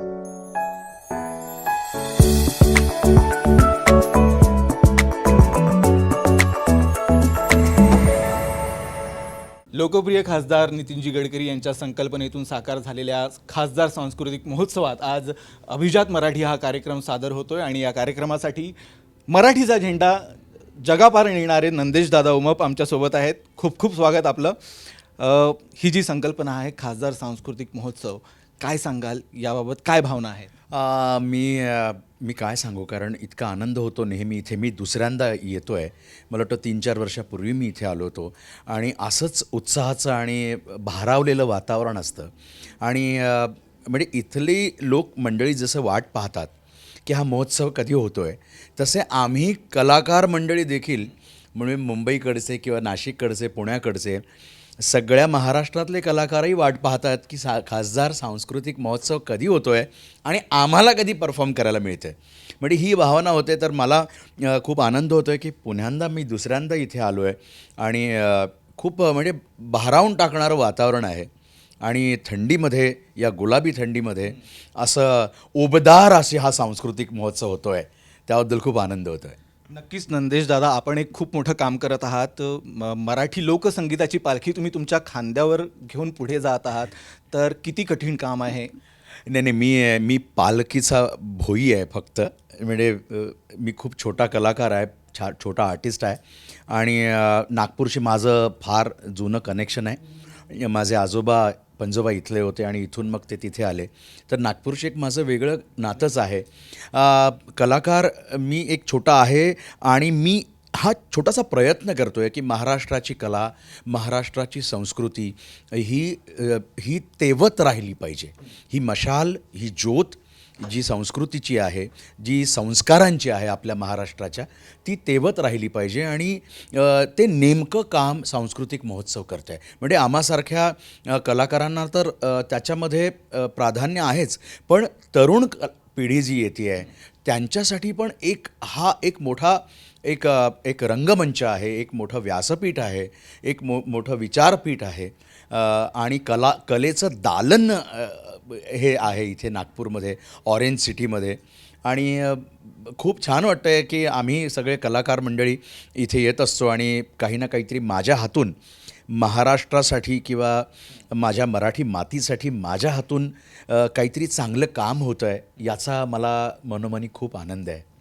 लोकप्रिय खासदार नितीनजी गडकरी यांच्या संकल्पनेतून साकार झालेल्या खासदार सांस्कृतिक महोत्सवात आज अभिजात मराठी हा कार्यक्रम सादर होतोय आणि या कार्यक्रमासाठी मराठीचा झेंडा जगापार नेणारे नंदेश दादा उमप आमच्यासोबत आहेत. खूप खूप स्वागत आपलं. ही जी संकल्पना आहे खासदार सांस्कृतिक महोत्सव काय सांगाल? याबाबत काय भावना आहेत? मी मी काय सांगू? कारण इतका आनंद होतो. नेहमी इथे मी दुसऱ्यांदा येतो आहे मला वाटतं तीन चार वर्षापूर्वी मी इथे आलो होतो. आणि असंच उत्साहाचं आणि भारावलेलं वातावरण असतं. आणि म्हणजे इथली लोक मंडळी जसं वाट पाहतात की हा महोत्सव कधी होतो आहे तसे आम्ही कलाकार मंडळी देखील म्हणजे मुंबईकडचे किंवा नाशिककडचे पुण्याकडचे सगळ्या महाराष्ट्रातले कलाकारही वाट पाहतात की सा खासदार सांस्कृतिक महोत्सव कधी होतो आहे आणि आम्हाला कधी परफॉर्म करायला मिळते म्हणजे ही भावना होते तर मला खूप आनंद होतो आहे की पुन्यांदा मी दुसऱ्यांदा इथे आलो आहे आणि खूप म्हणजे भारावून टाकणारं वातावरण आहे. आणि थंडीमध्ये या गुलाबी थंडीमध्ये असं उबदार असे हा सांस्कृतिक महोत्सव होतो आहे त्याबद्दल खूप आनंद होतो आहे नक्कीच नंदेश दादा आपण एक खूप मोठं काम करत आहात. म- मराठी लोकसंगीताची पालखी तुम्ही तुमच्या खांद्यावर घेऊन पुढे जात आहात. तर किती कठीण काम आहे नाही नाही मी मी पालखीचा भोई आहे फक्त. म्हणजे अ, मी खूप छोटा कलाकार आहे छा छोटा आर्टिस्ट आहे. आणि अ, नागपूरशी माझं फार जुनं कनेक्शन आहे. म्हणजे माझे आजोबा पंजोबा इथले होते आणि इथून मग ते तिथे आले. तर नागपूरशी एक माझं वेगळं नातंच आहे. कलाकार मी एक छोटा आहे आणि मी हा छोटासा प्रयत्न करतो आहे की महाराष्ट्राची कला महाराष्ट्राची संस्कृती ही ही तेवत राहिली पाहिजे. ही मशाल ही ज्योत जी संस्कृतीची आहे जी संस्कारांची आहे आपल्या महाराष्ट्राच्या ती तेवत राहिली पाहिजे आणि ते नेमकं काम सांस्कृतिक महोत्सव करत आहे म्हणजे आम्हासारख्या कलाकारांना तर त्याच्यामध्ये प्राधान्य आहेच. पण तरुण पिढी जी येते आहे त्यांच्यासाठी पण एक हा एक मोठा एक एक रंगमंच आहे एक मोठं व्यासपीठ आहे एक मो मोठं विचारपीठ आहे. आणि कला कलेचं दालन हे आहे इथे नागपूरमध्ये ऑरेंज सिटीमध्ये. आणि खूप छान वाटतं आहे की आम्ही सगळे कलाकार मंडळी इथे येत असतो आणि काही ना काहीतरी माझ्या हातून महाराष्ट्रासाठी किंवा माझ्या मराठी मातीसाठी माझ्या हातून काहीतरी चांगलं काम होतं आहे याचा मला मनोमनी खूप आनंद आहे.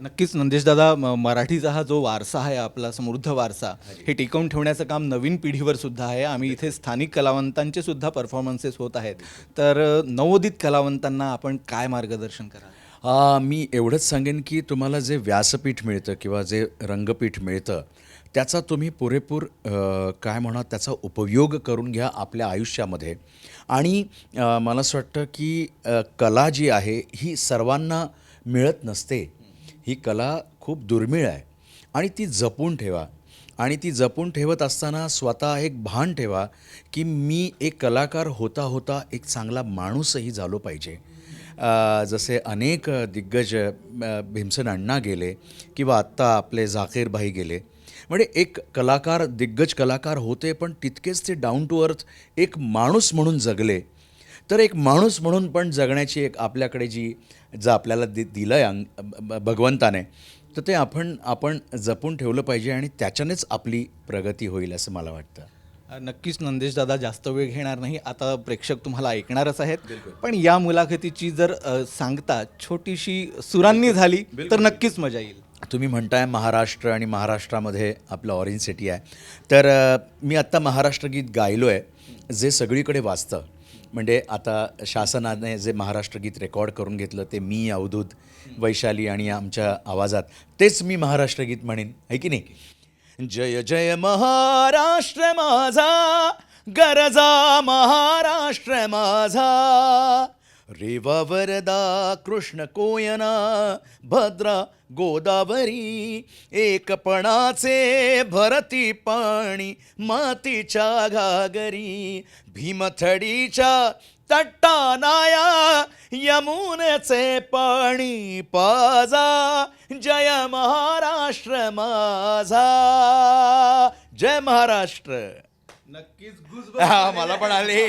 नक्कीच नंदेश दादा म- मराठीचा हा जो वारसा आहे आपला समृद्ध वारसा हे टिकवून ठेवण्याचं काम नवीन पिढीवर सुद्धा आहे. आम्ही इथे स्थानिक कलावंतांचे सुद्धा परफॉर्मन्सेस होत आहेत. तर नवोदित कलावंतांना आपण काय मार्गदर्शन कराल? आ, मी एवढंच सांगेन की तुम्हाला जे व्यासपीठ मिळतं किंवा जे रंगपीठ मिळतं त्याचा तुम्ही पुरेपूर काय म्हणा त्याचा उपयोग करून घ्या आपल्या आयुष्यामध्ये. आणि मला असं वाटतं की कला जी आहे ही सर्वांना मिळत नसते. ही कला खूप दुर्मिळ आहे. आणि ती जपून ठेवा. आणि ती जपून ठेवत असताना स्वतः एक भान ठेवा की मी एक कलाकार होता होता एक चांगला माणूसही झालो पाहिजे. जसे अनेक दिग्गज भीमसेन अण्णा गेले किंवा आत्ता आपले झाकीरभाई गेले म्हणजे एक कलाकार दिग्गज कलाकार होते पण तितकेच ते डाऊन टू अर्थ एक माणूस म्हणून जगले. तर एक माणूस म्हणून पण जगण्याची एक आपल्याकडे जी जर आपल्याला दि दिलं आहे अंग भगवंताने तर ते आपण आपण जपून ठेवलं पाहिजे आणि त्याच्यानेच आपली प्रगती होईल असं मला वाटतं. नक्कीच नंदेश दादा जास्त वेळ घेणार नाही आता प्रेक्षक तुम्हाला ऐकणारच आहेत. पण या मुलाखतीची जर सांगता छोटीशी सुरांनी झाली तर नक्कीच मजा येईल. तुम्ही म्हणताय महाराष्ट्र आणि महाराष्ट्रामध्ये आपलं ऑरेंज सिटी आहे. तर मी आत्ता महाराष्ट्र गीत गायलो आहे जे सगळीकडे वाचतं म्हणजे आता शासनाने जे महाराष्ट्र गीत रेकॉर्ड करून घेतलं ते मी अवधूत वैशाली आणि आमच्या आवाजात तेच मी महाराष्ट्र गीत म्हणेन. आहे की नाही? जय जय महाराष्ट्र माझा गरजा महाराष्ट्र माझा. रेवा वरदा कृष्ण कोयना भद्रा गोदावरी एकपणाचे भरती पाणी मातीच्या घागरी भीमथडीच्या तट्टानाया यमुनेचे पाणी पाजा जय महाराष्ट्र माझा जय महाराष्ट्र नक्कीच हा, मला पण आले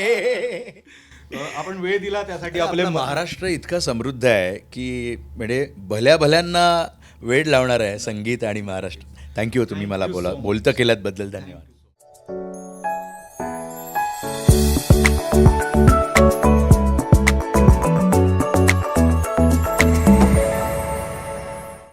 आपण वेळ दिला त्यासाठी आपले महाराष्ट्र इतका समृद्ध आहे की म्हणजे भल्या भल्यांना वेळ लावणार आहे संगीत आणि महाराष्ट्र. थँक्यू तुम्ही मला बोला. बोलतं केल्याबद्दल धन्यवाद.